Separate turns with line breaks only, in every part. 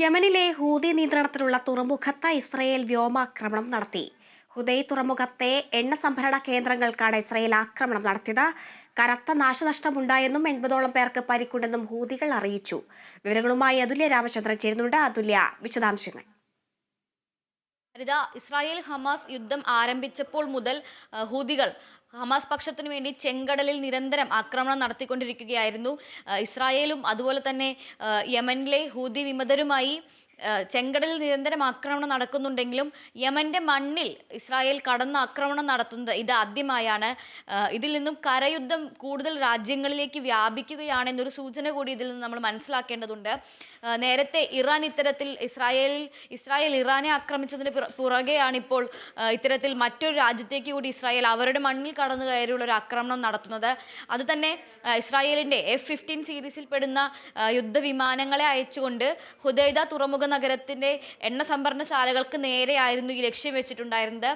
യമനിലെ ഹൂതി നിയന്ത്രണത്തിലുള്ള തുറമുഖത്ത് ഇസ്രയേൽ വ്യോമാക്രമണം നടത്തി. ഹുദൈ തുറമുഖത്തെ എണ്ണ സംഭരണ കേന്ദ്രങ്ങൾക്കാണ് ഇസ്രയേൽ ആക്രമണം നടത്തിയത്. കനത്ത നാശനഷ്ടമുണ്ടായെന്നും എൺപതോളം പേർക്ക് പരിക്കുണ്ടെന്നും ഹൂതികൾ അറിയിച്ചു. വിവരങ്ങളുമായി അതുല്യ രാമചന്ദ്രൻ ചേരുന്നുണ്ട്. അതുല്യ വിശദാംശങ്ങൾ.
ഹരിത ഇസ്രായേൽ ഹമാസ് യുദ്ധം ആരംഭിച്ചപ്പോൾ മുതൽ ഹൂതികൾ ഹമാസ് പക്ഷത്തിനു വേണ്ടി ചെങ്കടലിൽ നിരന്തരം ആക്രമണം നടത്തിക്കൊണ്ടിരിക്കുകയായിരുന്നു. ഇസ്രായേലും അതുപോലെ തന്നെ യമനിലെ ഹൂതി വിമതരുമായി ചെങ്കടലിൽ നിരന്തരം ആക്രമണം നടക്കുന്നുണ്ടെങ്കിലും യമന്റെ മണ്ണിൽ ഇസ്രായേൽ കടന്ന് ആക്രമണം നടത്തുന്നത് ഇത് ആദ്യമായാണ്. ഇതിൽ നിന്നും കരയുദ്ധം കൂടുതൽ രാജ്യങ്ങളിലേക്ക് വ്യാപിക്കുകയാണെന്നൊരു സൂചന കൂടി ഇതിൽ നിന്ന് നമ്മൾ മനസ്സിലാക്കേണ്ടതുണ്ട്. നേരത്തെ ഇറാൻ ഇത്തരത്തിൽ ഇസ്രായേൽ ഇസ്രായേൽ ഇറാനെ ആക്രമിച്ചതിന് പിറ- പുറകെയാണ് ഇപ്പോൾ ഇത്തരത്തിൽ മറ്റൊരു രാജ്യത്തേക്ക് കൂടി ഇസ്രായേൽ അവരുടെ മണ്ണിൽ കടന്നു കയറിയുള്ള ഒരു ആക്രമണം നടത്തുന്നത്. അത് തന്നെ ഇസ്രായേലിന്റെ എഫ് ഫിഫ്റ്റീൻ സീരീസിൽ പെടുന്ന യുദ്ധവിമാനങ്ങളെ അയച്ചുകൊണ്ട് ഹുദൈദ തുറമുഖ നഗരത്തിന്റെ എണ്ണ സംഭരണശാലകൾക്ക് നേരെയായിരുന്നു ഈ ലക്ഷ്യം വെച്ചിട്ടുണ്ടായിരുന്നത്.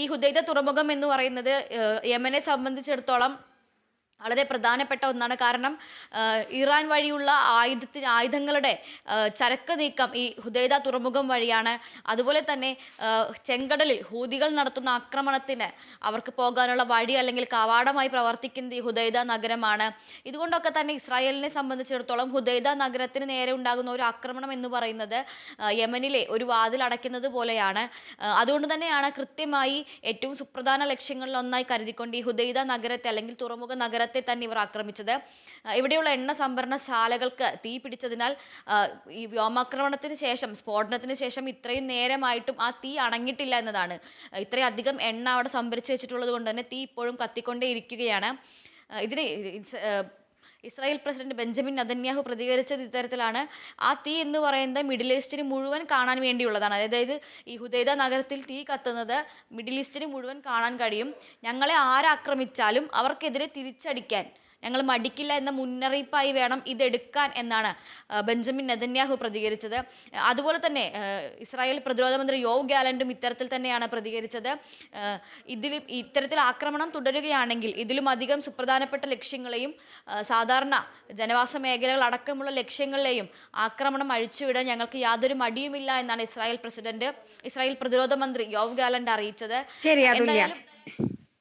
ഈ ഹുദൈദ തുറമുഖം എന്ന് പറയുന്നത് യമനെ സംബന്ധിച്ചിടത്തോളം വളരെ പ്രധാനപ്പെട്ട ഒന്നാണ്. കാരണം ഇറാൻ വഴിയുള്ള ആയുധത്തിന് ആയുധങ്ങളുടെ ചരക്ക് നീക്കം ഈ ഹുദൈദ തുറമുഖം വഴിയാണ്. അതുപോലെ തന്നെ ചെങ്കടലിൽ ഹൂതികൾ നടത്തുന്ന ആക്രമണത്തിന് അവർക്ക് പോകാനുള്ള വഴി അല്ലെങ്കിൽ കവാടമായി പ്രവർത്തിക്കുന്നത് ഈ ഹുദൈദ നഗരമാണ്. ഇതുകൊണ്ടൊക്കെ തന്നെ ഇസ്രായേലിനെ സംബന്ധിച്ചിടത്തോളം ഹുദൈദ നഗരത്തിന് നേരെ ഉണ്ടാകുന്ന ഒരു ആക്രമണം എന്ന് പറയുന്നത് യമനിലെ ഒരു വാതിൽ അടയ്ക്കുന്നത് പോലെയാണ്. അതുകൊണ്ട് തന്നെയാണ് കൃത്യമായി ഏറ്റവും സുപ്രധാന ലക്ഷ്യങ്ങളിൽ ഒന്നായി കരുതിക്കൊണ്ട് ഈ ഹുദൈദ നഗരത്തെ അല്ലെങ്കിൽ തുറമുഖ നഗരത്തെ തന്നെ ഇവർ ആക്രമിച്ചത്. ഇവിടെയുള്ള എണ്ണ സംഭരണശാലകൾക്ക് തീ പിടിച്ചതിനാൽ ഈ വ്യോമാക്രമണത്തിന് ശേഷം സ്ഫോടനത്തിന് ശേഷം ഇത്രയും നേരമായിട്ടും ആ തീ അണങ്ങിയിട്ടില്ല എന്നതാണ്. ഇത്രയധികം എണ്ണ അവിടെ സംഭരിച്ചു വെച്ചിട്ടുള്ളത് കൊണ്ട് തന്നെ തീ ഇപ്പോഴും കത്തിക്കൊണ്ടേ ഇരിക്കുകയാണ് ഇതിന് ഇസ്രായേൽ പ്രസിഡന്റ് ബെഞ്ചമിൻ നദന്യാഹു പ്രതികരിച്ചത് ഇത്തരത്തിലാണ്. ആ തീ എന്ന് പറയുന്നത് മിഡിൽ ഈസ്റ്റിന് മുഴുവൻ കാണാൻ വേണ്ടിയുള്ളതാണ്. അതായത് ഈ ഹുദൈദ നഗരത്തിൽ തീ കത്തുന്നത് മിഡിൽ ഈസ്റ്റിന് മുഴുവൻ കാണാൻ കഴിയും. ഞങ്ങളെ ആരാക്രമിച്ചാലും അവർക്കെതിരെ തിരിച്ചടിക്കാൻ ഞങ്ങൾ മടിക്കില്ല എന്ന മുന്നറിയിപ്പായി വേണം ഇതെടുക്കാൻ എന്നാണ് ബെഞ്ചമിൻ നെതന്യാഹു പ്രതികരിച്ചത്. അതുപോലെ തന്നെ ഇസ്രായേൽ പ്രതിരോധ മന്ത്രി യോവ് ഗാലൻഡും ഇത്തരത്തിൽ തന്നെയാണ് പ്രതികരിച്ചത്. ഇതിൽ ഇത്തരത്തിൽ ആക്രമണം തുടരുകയാണെങ്കിൽ ഇതിലും അധികം സുപ്രധാനപ്പെട്ട ലക്ഷ്യങ്ങളെയും സാധാരണ ജനവാസ മേഖലകൾ അടക്കമുള്ള ലക്ഷ്യങ്ങളിലെയും ആക്രമണം അഴിച്ചുവിടാൻ ഞങ്ങൾക്ക് യാതൊരു മടിയുമില്ല എന്നാണ് ഇസ്രായേൽ പ്രസിഡന്റ് ഇസ്രായേൽ പ്രതിരോധ മന്ത്രി യോവ് ഗാലൻഡ് അറിയിച്ചത്.
ശരി